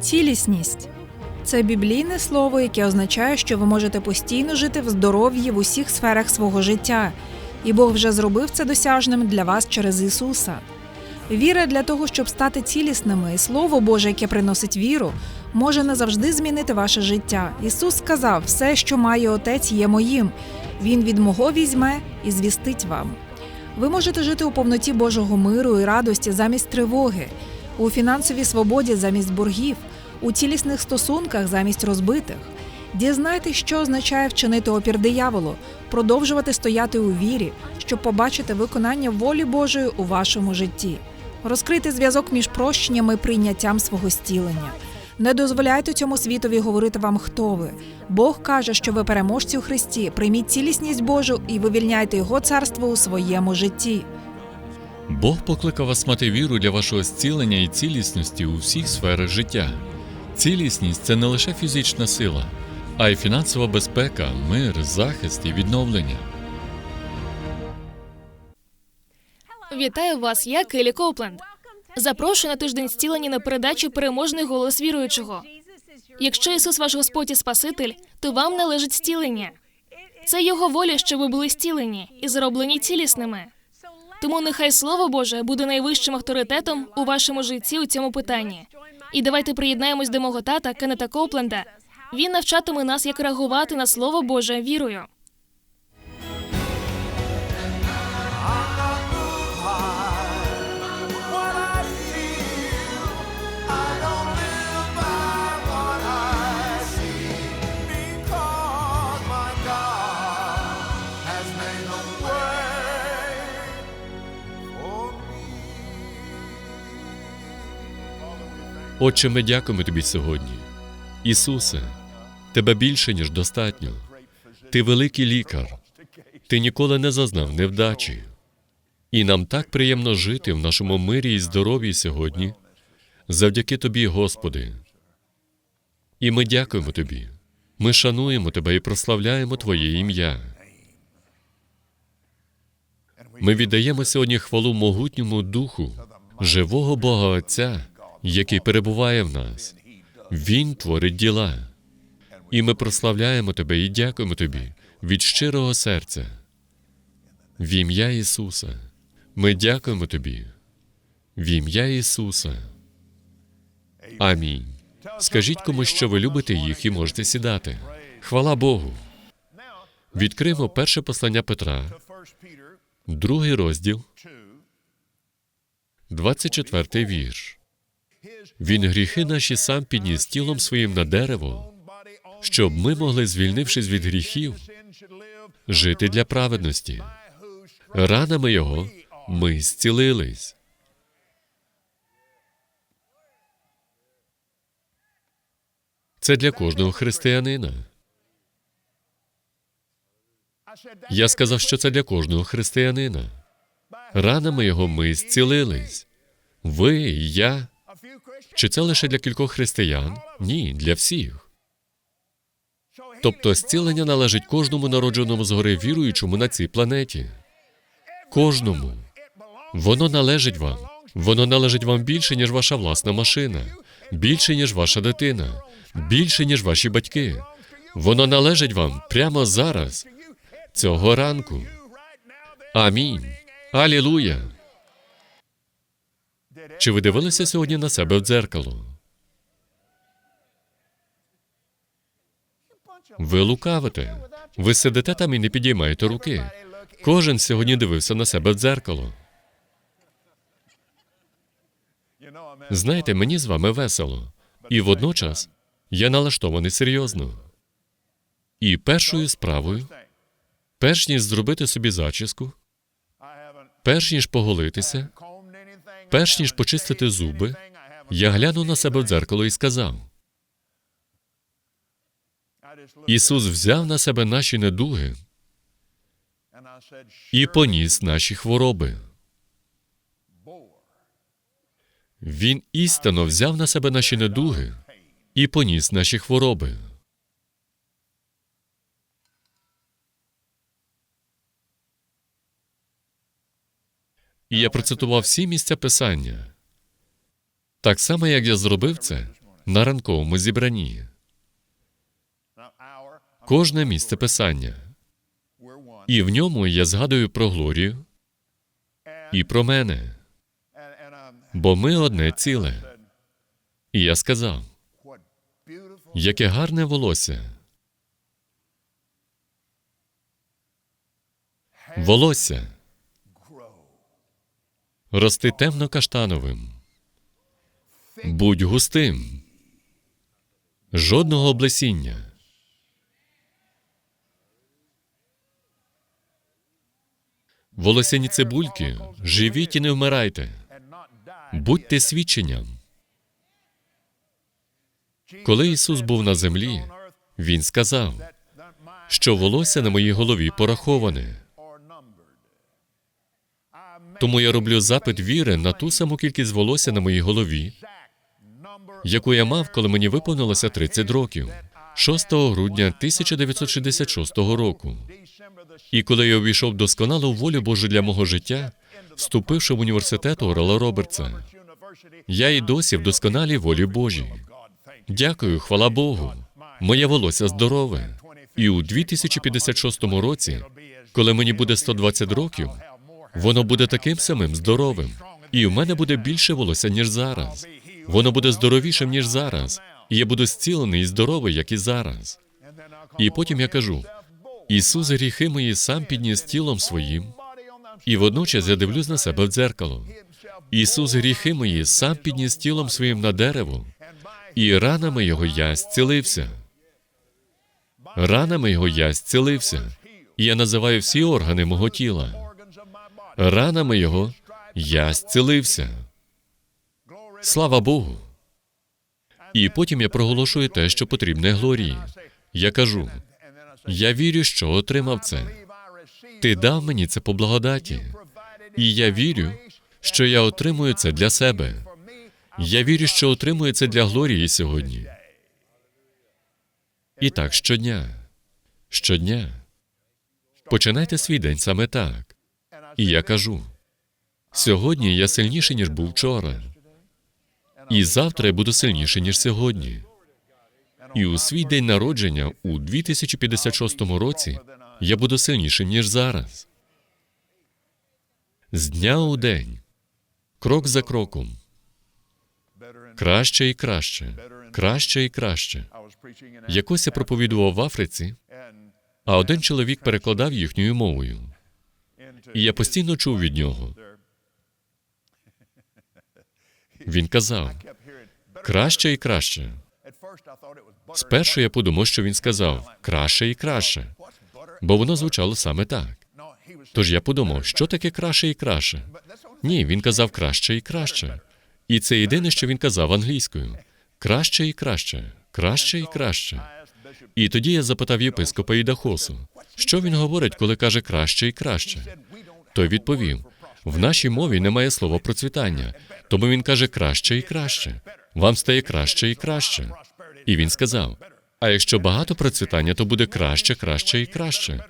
Цілісність це біблійне слово, яке означає, що ви можете постійно жити в здоров'ї в усіх сферах свого життя, і Бог вже зробив це досяжним для вас через Ісуса. Віра для того, щоб стати цілісними, і Слово Боже, яке приносить віру, може назавжди змінити ваше життя. Ісус сказав: все, що має Отець, є моїм. Він від мого візьме і звістить вам. Ви можете жити у повноті Божого миру і радості замість тривоги, у фінансовій свободі замість боргів, у цілісних стосунках замість розбитих. Дізнайтесь, що означає вчинити опір дияволу, продовжувати стояти у вірі, щоб побачити виконання волі Божої у вашому житті. Розкрити зв'язок між прощенням і прийняттям свого зцілення. Не дозволяйте цьому світові говорити вам, хто ви. Бог каже, що ви переможці у Христі. Прийміть цілісність Божу і вивільняйте Його царство у своєму житті. Бог покликав вас мати віру для вашого зцілення і цілісності у всіх сферах життя. Цілісність це не лише фізична сила, а й фінансова безпека, мир, захист і відновлення. Вітаю вас, я Келі Копленд. Запрошую на тиждень зцілення на передачу Переможний голос віруючого. Якщо Ісус ваш Господь і Спаситель, то вам належить зцілення. Це Його воля, щоб ви були зцілені і зроблені цілісними. Тому нехай Слово Боже буде найвищим авторитетом у вашому житті у цьому питанні. І давайте приєднаємось до мого тата Кеннета Копленда. Він навчатиме нас, як реагувати на Слово Боже вірою. Отче, ми дякуємо тобі сьогодні. Ісусе, тебе більше, ніж достатньо. Ти великий лікар. Ти ніколи не зазнав невдачі. І нам так приємно жити в нашому мирі і здоров'ї сьогодні, завдяки тобі, Господи. І ми дякуємо тобі. Ми шануємо тебе і прославляємо Твоє ім'я. Ми віддаємо сьогодні хвалу могутньому духу, живого Бога Отця, який перебуває в нас. Він творить діла. І ми прославляємо тебе і дякуємо тобі від щирого серця. В ім'я Ісуса. Ми дякуємо тобі. В ім'я Ісуса. Амінь. Скажіть комусь, що ви любите їх і можете сідати. Хвала Богу. Відкриємо перше послання Петра, другий розділ, 2, 24 вірш. Він гріхи наші сам підніс тілом своїм на дерево, щоб ми могли, звільнившись від гріхів, жити для праведності. Ранами його ми зцілились. Це для кожного християнина. Я сказав, що це для кожного християнина. Ранами його ми зцілились. Ви і я. Чи це лише для кількох християн? Ні, для всіх. Тобто зцілення належить кожному народженому згори віруючому на цій планеті. Кожному. Воно належить вам. Воно належить вам більше, ніж ваша власна машина, більше, ніж ваша дитина, більше, ніж ваші батьки. Воно належить вам прямо зараз, цього ранку. Амінь. Алілуя. Чи ви дивилися сьогодні на себе в дзеркало? Ви лукавите. Ви сидите там і не підіймаєте руки. Кожен сьогодні дивився на себе в дзеркало. Знаєте, мені з вами весело. І водночас я налаштований серйозно. І першою справою, перш ніж зробити собі зачіску, перш ніж поголитися. Перш ніж почистити зуби, я глянув на себе в дзеркало і сказав: Ісус взяв на себе наші недуги і поніс наші хвороби. Він істинно взяв на себе наші недуги і поніс наші хвороби. І я процитував всі місця писання. Так само, як я зробив це, на ранковому зібранні. Кожне місце писання. І в ньому я згадую про Глорію і про мене, бо ми одне ціле. І я сказав, яке гарне волосся. Волосся. Рости темно-каштановим. Будь густим. Жодного облесіння. Волосяні цибульки, живіть і не вмирайте. Будьте свідченням. Коли Ісус був на землі, Він сказав, що волосся на моїй голові пораховане. Тому я роблю запит віри на ту саму кількість волосся на моїй голові, яку я мав, коли мені виповнилося 30 років, 6 грудня 1966 року. І коли я увійшов досконалу волю Божу для мого життя, вступивши в університет Орела Робертса, я і досі в досконалій волі Божій. Дякую, хвала Богу. Моє волосся здорове. І у 2056 році, коли мені буде 120 років, воно буде таким самим здоровим. І в мене буде більше волосся, ніж зараз. Воно буде здоровішим, ніж зараз. І я буду зцілений і здоровий, як і зараз. І потім я кажу: Ісус гріхи мої сам підніс тілом своїм, і водночас я дивлюсь на себе в дзеркало. Ісус гріхи мої сам підніс тілом своїм на дерево, і ранами його я зцілився. Ранами його я зцілився. І я називаю всі органи мого тіла. Ранами його я зцілився. Слава Богу. І потім я проголошую те, що потрібне Глорії. Я кажу: я вірю, що отримав це. Ти дав мені це по благодаті. І я вірю, що я отримую це для себе. Я вірю, що отримую це для Глорії сьогодні. І так щодня. Щодня. Починайте свій день саме так. І я кажу: сьогодні я сильніший, ніж був вчора. І завтра я буду сильніший, ніж сьогодні. І у свій день народження у 2056 році я буду сильнішим, ніж зараз. З дня у день, крок за кроком, краще і краще, краще і краще. Якось я проповідував в Африці, а один чоловік перекладав їхньою мовою. І я постійно чув від нього. Він казав: краще і краще. Спершу я подумав, що він сказав краще і краще, бо воно звучало саме так. Тож я подумав, що таке краще і краще. Ні, він казав краще і краще. І це єдине, що він казав англійською: краще і краще, краще і краще. І тоді я запитав єпископа Ідахосу, що він говорить, коли каже краще і краще. Той відповів: в нашій мові немає слова процвітання, тому він каже краще і краще. Вам стає краще і краще. І він сказав: а якщо багато процвітання, то буде краще, краще і краще.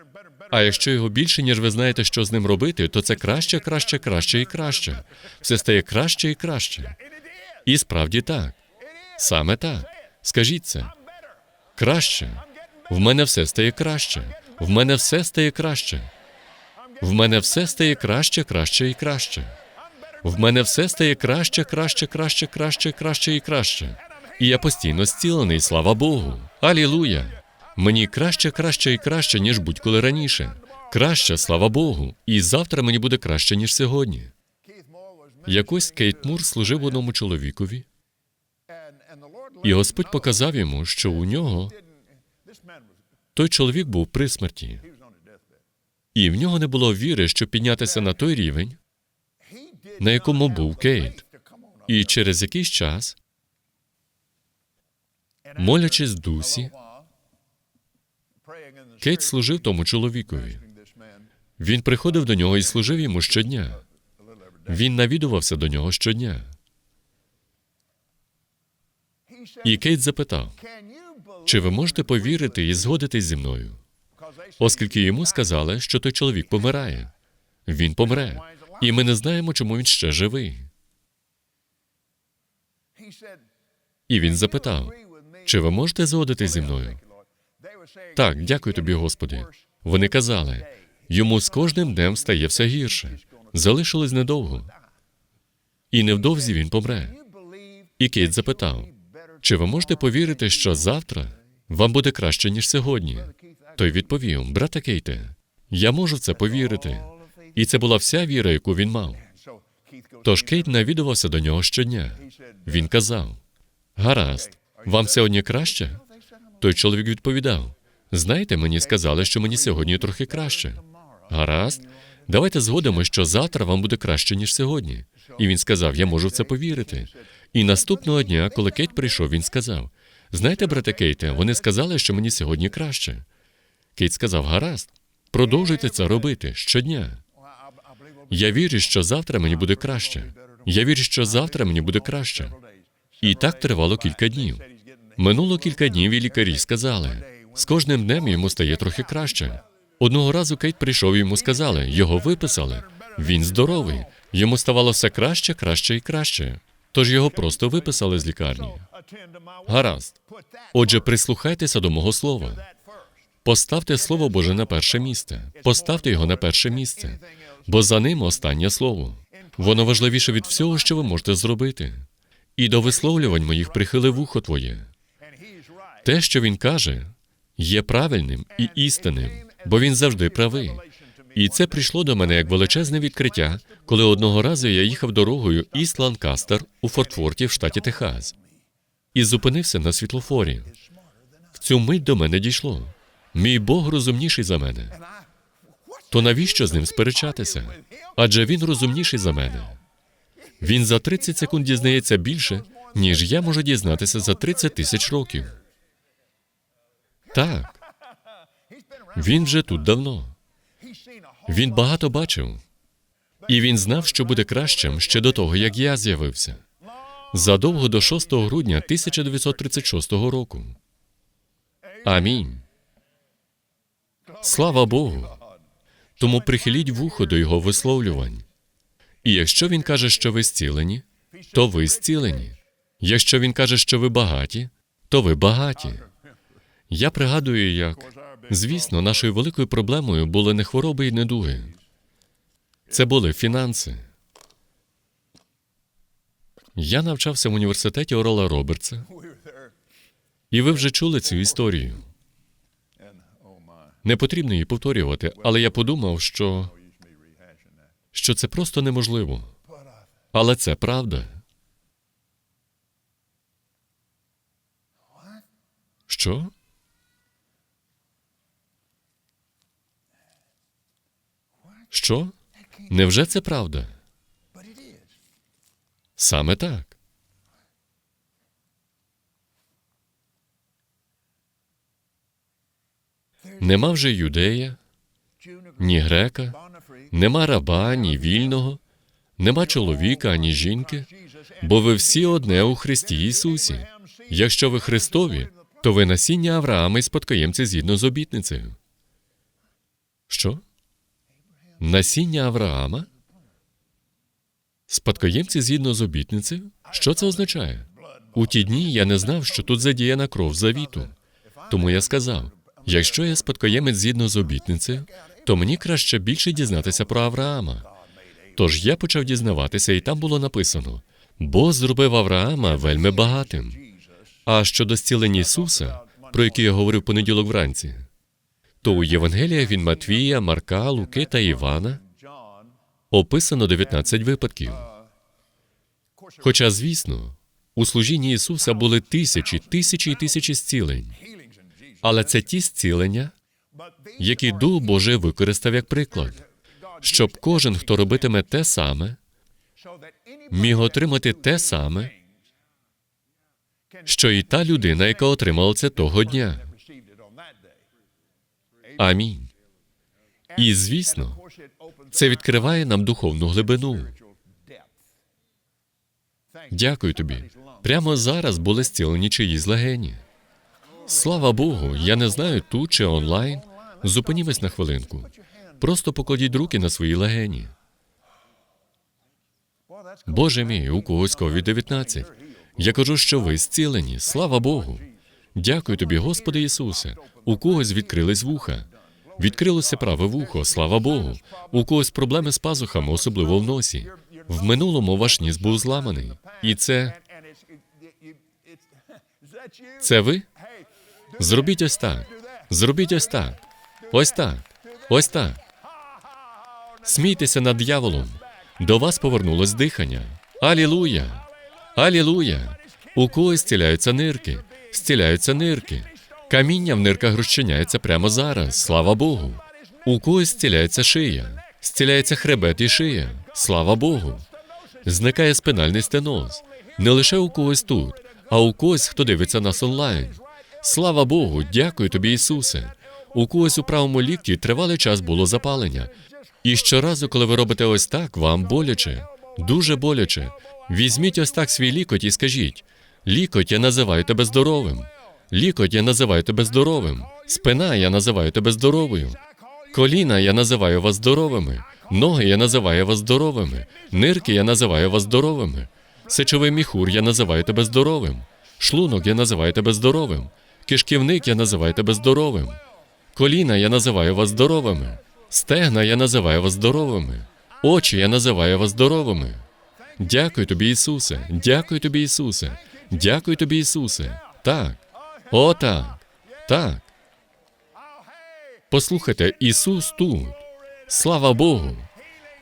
А якщо його більше, ніж ви знаєте, що з ним робити, то це краще, краще, краще і краще. Все стає краще і краще. І справді так. Саме так. Скажіть це. Краще. В мене все стає краще. В мене все стає краще. В мене все стає краще, краще і краще. В мене все стає краще, краще, краще, краще, краще і краще. І я постійно зцілений, слава Богу. Алілуя! Мені краще, краще і краще, ніж будь-коли раніше. Краще, слава Богу. І завтра мені буде краще, ніж сьогодні. Якось Кейт Мур служив одному чоловікові, і Господь показав йому, що у нього той чоловік був при смерті, і в нього не було віри, щоб піднятися на той рівень, на якому був Кейт. І через якийсь час, молячись в дусі, Кейт служив тому чоловікові. Він приходив до нього і служив йому щодня. Він навідувався до нього щодня. І Кейт запитав: чи ви можете повірити і згодитись зі мною? Оскільки йому сказали, що той чоловік помирає. Він помре. І ми не знаємо, чому він ще живий. І він запитав: Чи ви можете згодитись зі мною? Так, дякую тобі, Господи. Вони казали, йому з кожним днем стає все гірше. Залишилось недовго. І невдовзі він помре. І Кейт запитав: чи ви можете повірити, що завтра вам буде краще, ніж сьогодні? Той відповів: брате Кейте, я можу в це повірити. І це була вся віра, яку він мав. Тож Кейт навідувався до нього щодня. Він казав: Гаразд, вам сьогодні краще? Той чоловік відповідав: Знаєте, мені сказали, що мені сьогодні трохи краще. Гаразд, давайте згодимо, що завтра вам буде краще, ніж сьогодні. І він сказав: Я можу в це повірити. І наступного дня, коли Кейт прийшов, він сказав: Знаєте, брате Кейте, вони сказали, що мені сьогодні краще. Кейт сказав: Гаразд, продовжуйте це робити щодня. Я вірю, що завтра мені буде краще. Я вірю, що завтра мені буде краще. І так тривало кілька днів. Минуло кілька днів, і лікарі сказали: з кожним днем йому стає трохи краще. Одного разу Кейт прийшов і йому сказали, його виписали. Він здоровий. Йому ставало все краще, краще і краще. Тож його просто виписали з лікарні. Гаразд. Отже, прислухайтеся до мого слова. Поставте слово Боже на перше місце. Поставте його на перше місце, бо за ним останнє слово. Воно важливіше від всього, що ви можете зробити. І до висловлювань моїх прихили вухо твоє. Те, що він каже, є правильним і істинним, бо він завжди правий. І це прийшло до мене як величезне відкриття, коли одного разу я їхав дорогою Іст Ланкастер у Фортфорті в штаті Техас і зупинився на світлофорі. В цю мить до мене дійшло. Мій Бог розумніший за мене. То навіщо з ним сперечатися? Адже він розумніший за мене. Він за 30 секунд дізнається більше, ніж я можу дізнатися за 30 тисяч років. Так. Він вже тут давно. Він багато бачив. І він знав, що буде кращим ще до того, як я з'явився. Задовго до 6 грудня 1936 року. Амінь. Слава Богу. Тому прихиліть вухо до його висловлювань. І якщо він каже, що ви зцілені, то ви зцілені. Якщо він каже, що ви багаті, то ви багаті. Я пригадую, як звісно, нашою великою проблемою були не хвороби і недуги. Це були фінанси. Я навчався в університеті Орала Робертса, і ви вже чули цю історію. Не потрібно її повторювати, але я подумав, що, що це просто неможливо. Але це правда. Що? Що? Невже це правда? Саме так. Нема вже юдея, ні грека, нема раба, ні вільного, нема чоловіка, ані жінки, бо ви всі одне у Христі Ісусі. Якщо ви Христові, то ви насіння Авраама і спадкоємці згідно з обітницею. Що? Насіння Авраама? Спадкоємці згідно з обітницею? Що це означає? У ті дні я не знав, що тут задіяна кров завіту. Тому я сказав: якщо я спадкоємець згідно з обітницею, то мені краще більше дізнатися про Авраама. Тож я почав дізнаватися, і там було написано: Бог зробив Авраама вельми багатим. А щодо зцілення Ісуса, про яке я говорив понеділок вранці, то у Євангеліях від Матвія, Марка, Луки та Івана описано 19 випадків. Хоча, звісно, у служінні Ісуса були тисячі, тисячі і тисячі зцілень. Але це ті зцілення, які Дух Божий використав як приклад, щоб кожен, хто робитиме те саме, міг отримати те саме, що і та людина, яка отримала це того дня. Амінь. І звісно, це відкриває нам духовну глибину. Дякую тобі. Прямо зараз були зцілені чиїсь легені. Слава Богу, я не знаю тут чи онлайн. Зупинімось на хвилинку. Просто покладіть руки на свої легені. Боже мій, у когось covid 19 Я кажу, що ви зцілені. Слава Богу. Дякую тобі, Господи Ісусе. У когось відкрились вуха. Відкрилося праве вухо, слава Богу. У когось проблеми з пазухами, особливо в носі. В минулому ваш ніс був зламаний. І це, це ви? Зробіть ось так. Зробіть ось так. Ось так. Ось так. Смійтеся над дьяволом. До вас повернулось дихання. Алілуя! Алілуя! У когось зціляються нирки, зціляються нирки. Каміння в нирках розчиняється прямо зараз. Слава Богу. У когось зціляється шия, зціляється хребет і шия. Слава Богу. Зникає спинальний стеноз. Не лише у когось тут, а у когось, хто дивиться нас онлайн. Слава Богу, дякую тобі, Ісусе. У когось у правому лікті тривалий час було запалення. І щоразу, коли ви робите ось так, вам боляче, дуже боляче. Візьміть ось так свій лікоть і скажіть: лікоть, я називаю тебе здоровим. Лікоть, я називаю тебе здоровим. Спина, я називаю тебе здоровою. Коліна, я називаю вас здоровими. Ноги, я називаю вас здоровими. Нирки, я називаю вас здоровими. Сечовий міхур, я називаю тебе здоровим. Шлунок, я називаю тебе здоровим. Кишківник, я називаю тебе здоровим. Коліна, я називаю вас здоровими. Стегна, я називаю вас здоровими. Очі, я називаю вас здоровими. Дякую тобі, Ісусе. Дякую тобі, Ісусе. Дякую тобі, Ісусе. Так. О, так. Так. Послухайте, Ісус тут. Слава Богу.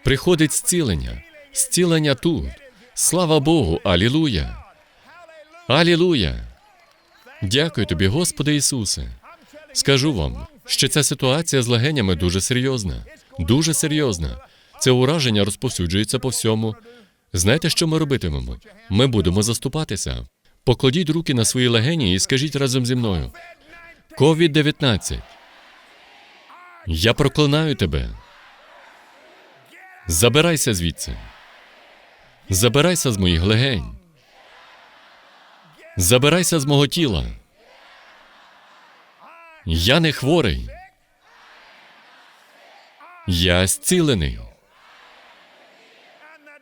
Приходить зцілення. Зцілення тут. Слава Богу. Алілуя. Алілуя. Дякую тобі, Господи Ісусе. Скажу вам, що ця ситуація з легенями дуже серйозна. Дуже серйозна. Це ураження розповсюджується по всьому. Знаєте, що ми робитимемо? Ми будемо заступатися. Покладіть руки на свої легені і скажіть разом зі мною: COVID-19. Я проклинаю тебе. Забирайся звідси. Забирайся з моїх легень. Забирайся з мого тіла. Я не хворий. Я зцілений.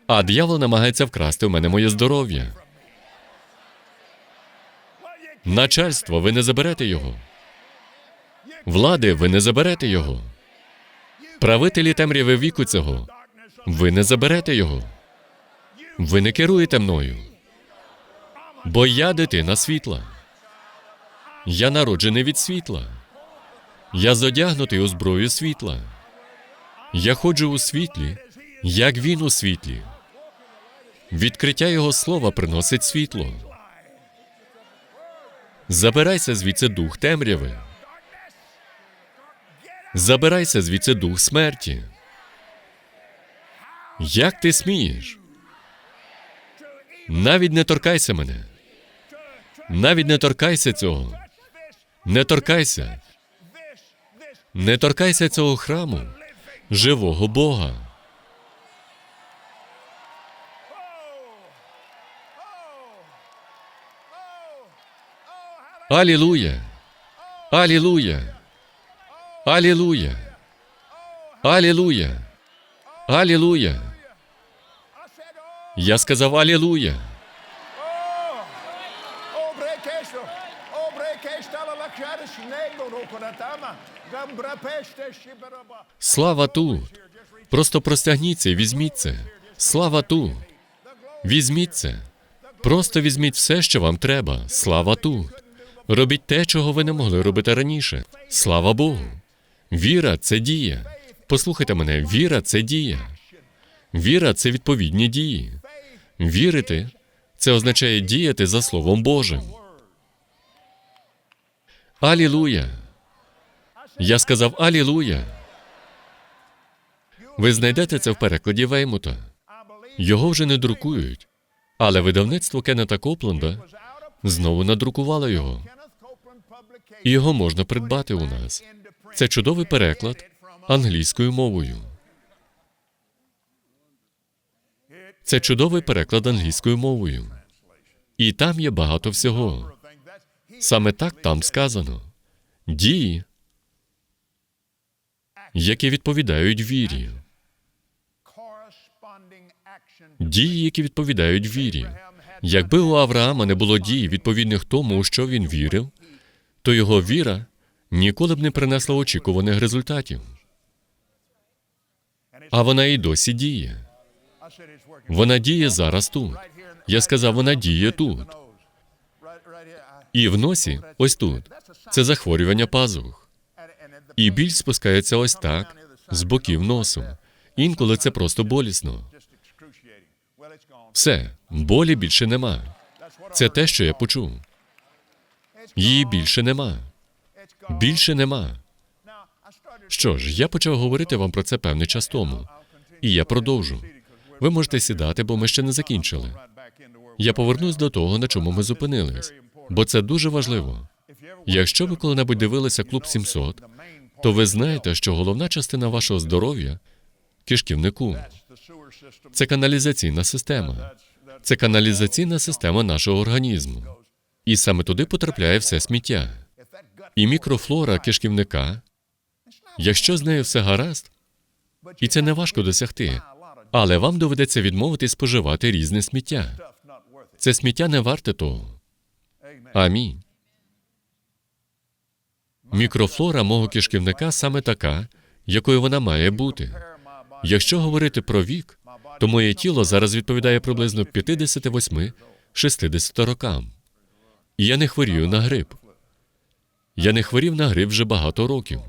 А диявол намагається вкрасти в мене моє здоров'я. Начальство, ви не заберете його. Влади, ви не заберете його. Правителі темряви віку цього. Ви не заберете його. Ви не керуєте мною. Бо я дитина світла. Я народжений від світла. Я зодягнутий у зброю світла. Я ходжу у світлі, як він у світлі. Відкриття Його слова приносить світло. Забирайся звідси дух темряви. Забирайся звідси дух смерті. Як ти смієш? Навіть не торкайся мене. Навіть не торкайся цього. Не торкайся. Не торкайся цього храму, живого Бога. Алілуя! Алілуя! Алілуя! Алілуя! Алілуя! Я сказав shibaraba. Слава тут. Просто простягніться і візьміть це. Слава тут. Візьміть це. Просто візьміть все, що вам треба. Слава тут. Робіть те, чого ви не могли робити раніше. Слава Богу. Віра це дія. Послухайте мене, віра це дія. Віра це відповідні дії. Вірити це означає діяти за Словом Божим. Алілуя. Я сказав Алілуя. Ви знайдете це в перекладі Веймута. Його вже не друкують, але видавництво Кеннета Копленда знову надрукувало його. І його можна придбати у нас. Це чудовий переклад англійською мовою. Це чудовий переклад англійською мовою. І там є багато всього. Саме так там сказано. Дії, які відповідають вірі. Дії, які відповідають вірі. Якби у Авраама не було дій, відповідних тому, що він вірив, то його віра ніколи б не принесла очікуваних результатів. А вона і досі діє. Вона діє зараз тут. Я сказав, вона діє тут. І в носі, ось тут. Це захворювання пазух. І біль спускається ось так, з боків носу. Інколи це просто болісно. Все, болі більше нема. Це те, що я почув. Її більше нема. Більше нема. Що ж, я почав говорити вам про це певний час тому. І я продовжу. Ви можете сідати, бо ми ще не закінчили. Я повернусь до того, на чому ми зупинились, бо це дуже важливо. Якщо ви коли-небудь дивилися клуб 700, то ви знаєте, що головна частина вашого здоров'я кишківнику. Це каналізаційна система. Це каналізаційна система нашого організму. І саме туди потрапляє все сміття. І мікрофлора кишківника, якщо з нею все гаразд, і це не важко досягти, але вам доведеться відмовити споживати різне сміття. Це сміття не варте того. Амінь. Мікрофлора мого кишківника саме така, якою вона має бути. Якщо говорити про вік, то моє тіло зараз відповідає приблизно 58-60 рокам. І я не хворію на грип. Я не хворів на грип вже багато років.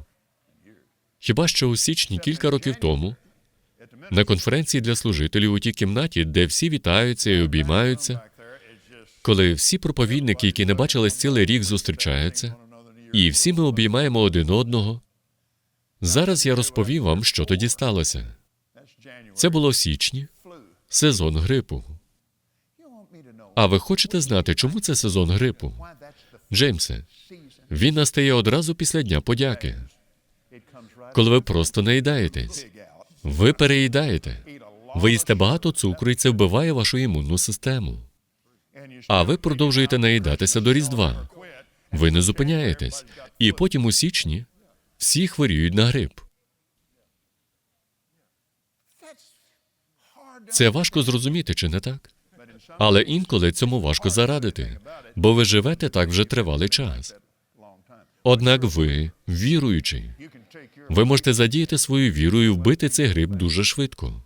Хіба що у січні кілька років тому на конференції для служителів у тій кімнаті, де всі вітаються і обіймаються, коли всі проповідники, які не бачились цілий рік, зустрічаються, і всі ми обіймаємо один одного. Зараз я розповім вам, що тоді сталося. Це було в січні, сезон грипу. А ви хочете знати, чому це сезон грипу? Джеймсе, він настає одразу після Дня подяки, коли ви просто наїдаєтесь. Ви переїдаєте. Ви їсте багато цукру, і це вбиває вашу імунну систему. А ви продовжуєте наїдатися до Різдва. Ви не зупиняєтесь. І потім у січні всі хворіють на грип. Це важко зрозуміти, чи не так? Але інколи цьому важко зарадити, бо ви живете так вже тривалий час. Однак ви віруючий. Ви можете задіяти свою віру і вбити цей грип дуже швидко.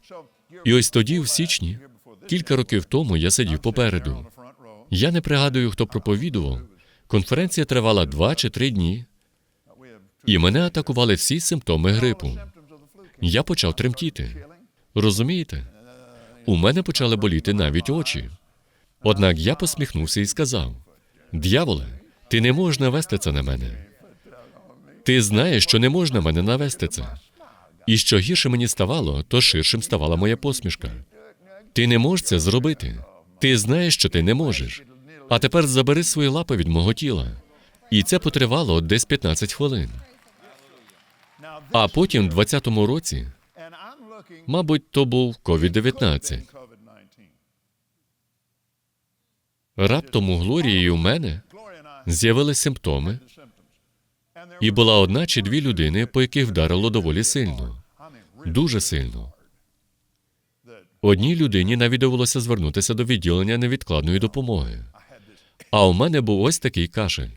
І ось тоді, в січні, кілька років тому, я сидів попереду. Я не пригадую, хто проповідував. Конференція тривала два чи три дні, і мене атакували всі симптоми грипу. Я почав тремтіти. Розумієте? У мене почали боліти навіть очі. Однак я посміхнувся і сказав: Д'яволе, ти не можеш навести це на мене. Ти знаєш, що не можна мене навести це. І що гірше мені ставало, то ширшим ставала моя посмішка. Ти не можеш це зробити. Ти знаєш, що ти не можеш. А тепер забери свої лапи від мого тіла. І це потривало десь 15 хвилин. А потім, в 20-му році, мабуть, то був COVID-19. COVID-19. Раптом у Глорії і у мене з'явились симптоми, і була одна чи дві людини, по яких вдарило доволі сильно, дуже сильно. Одній людині навіть довелося звернутися до відділення невідкладної допомоги. А у мене був ось такий кашель.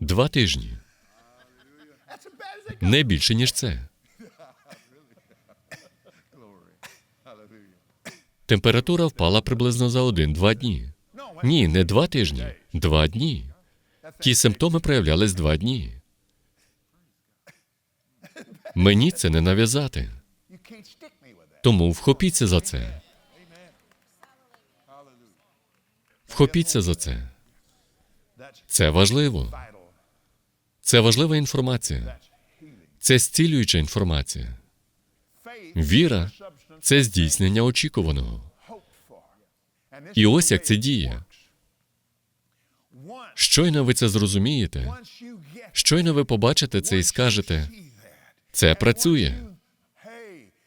Два тижні. Не більше, ніж це. Температура впала приблизно за один-два дні. Ні, не два тижні, два дні. Ті симптоми проявлялись два дні. Мені це не нав'язати. Тому вхопіться за це. Вхопіться за це. Це важливо. Це важлива інформація. Це зцілююча інформація. Віра це здійснення очікуваного. І ось як це. Once, Щойно ви це зрозумієте, щойно ви побачите це і скажете: це працює.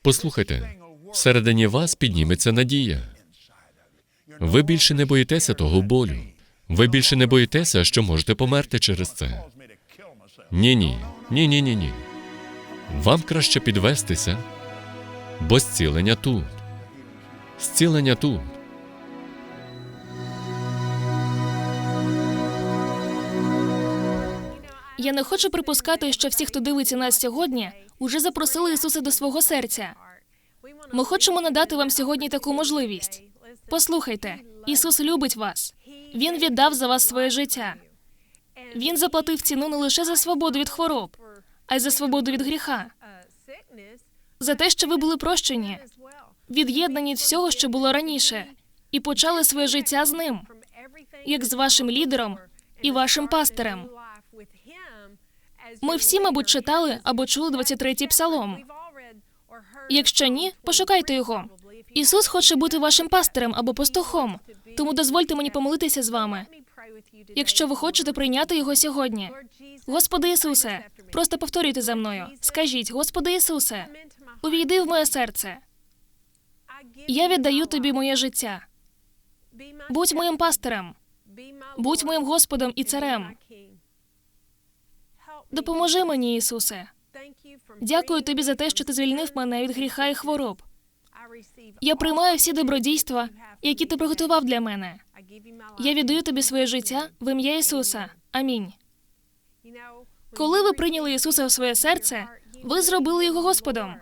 Послухайте, всередині вас підніметься надія. Ви більше не боїтеся того болю. Ви більше не боїтеся, що можете померти через це. Ні, ні, ні, ні, ні, ні. Вам краще підвестися Бо зцілення тут. Зцілення тут. Я не хочу припускати, що всі, хто дивиться нас сьогодні, уже запросили Ісуса до свого серця. Ми хочемо надати вам сьогодні таку можливість. Послухайте, Ісус любить вас. Він віддав за вас своє життя. Він заплатив ціну не лише за свободу від хвороб, а й за свободу від гріха, за те, що ви були прощені, від'єднані від всього, що було раніше, і почали своє життя з ним, як з вашим лідером і вашим пастирем. Ми всі, мабуть, читали або чули 23-й псалом. Якщо ні, пошукайте його. Ісус хоче бути вашим пастирем або пастухом, тому дозвольте мені помолитися з вами, якщо ви хочете прийняти його сьогодні. Господи Ісусе, просто повторюйте за мною. Скажіть, Господи Ісусе, увійди в моє серце. Я віддаю тобі моє життя. Будь моїм пастирем, будь моїм Господом і царем. Допоможи мені, Ісусе. Дякую тобі за те, що ти звільнив мене від гріха і хвороб. Я приймаю всі добродійства, які ти приготував для мене. Я віддаю тобі своє життя в ім'я Ісуса. Амінь. Коли ви прийняли Ісуса в своє серце, ви зробили його Господом.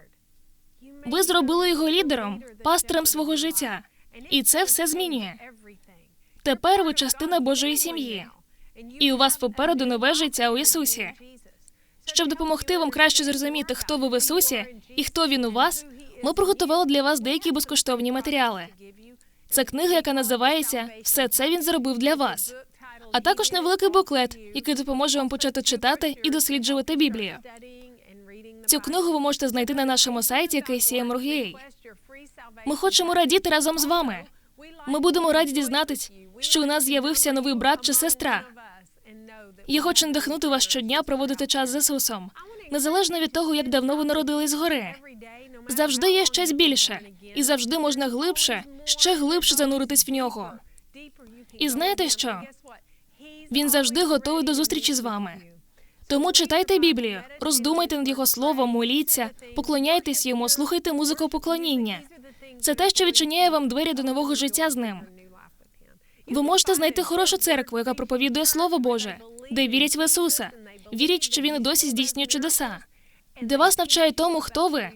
Ви зробили його лідером, пастирем свого життя. І це все змінює. Тепер ви частина Божої сім'ї, і у вас попереду нове життя у Ісусі. Щоб допомогти вам краще зрозуміти, хто ви в Ісусі і хто він у вас, ми приготували для вас деякі безкоштовні матеріали. Це книга, яка називається Все це він зробив для вас, а також невеликий буклет, який допоможе вам почати читати і досліджувати Біблію. Цю книгу ви можете знайти на нашому сайті KCM.org.ua. Ми хочемо радіти разом з вами. Ми будемо раді дізнатись, що у нас з'явився новий брат чи сестра. Я хочу надихнути вас щодня проводити час з Ісусом, незалежно від того, як давно ви народились згори. Завжди є щось більше, і завжди можна глибше, ще глибше зануритись в нього. І знаєте що? Він завжди готовий до зустрічі з вами. Тому читайте Біблію, роздумайте над його словом, моліться, поклоняйтесь йому, слухайте музику поклоніння. Це те, що відчиняє вам двері до нового життя з ним. Ви можете знайти хорошу церкву, яка проповідує Слово Боже, де вірять в Ісуса, вірять, що він досі здійснює чудеса, де вас навчають тому, хто ви,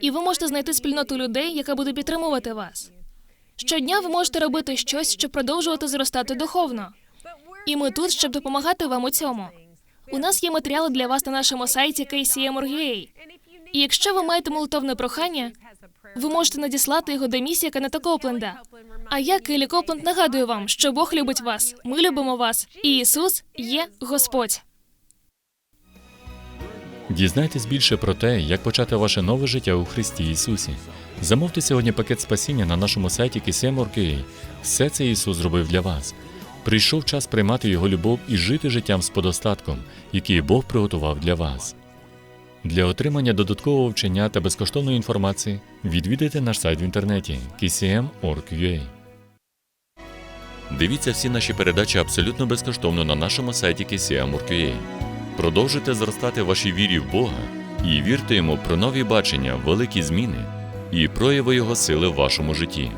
і ви можете знайти спільноту людей, яка буде підтримувати вас. Щодня ви можете робити щось, щоб продовжувати зростати духовно. І ми тут, щоб допомагати вам у цьому. У нас є матеріали для вас на нашому сайті KCM.org.ua. І якщо ви маєте молитовне прохання, ви можете надіслати його до місії Канета Копленда. А я, Келі Копленд, нагадую вам, що Бог любить вас, ми любимо вас, і Ісус є Господь. Дізнайтесь більше про те, як почати ваше нове життя у Христі Ісусі. Замовте сьогодні пакет спасіння на нашому сайті KCM.org.ua. Все це Ісус зробив для вас. Прийшов час приймати Його любов і жити життям з подостатком, який Бог приготував для вас. Для отримання додаткового вчення та безкоштовної інформації відвідайте наш сайт в інтернеті kcm.org.ua. Дивіться всі наші передачі абсолютно безкоштовно на нашому сайті kcm.org.ua. Продовжуйте зростати в вашій вірі в Бога і вірте йому про нові бачення, великі зміни і прояви Його сили в вашому житті.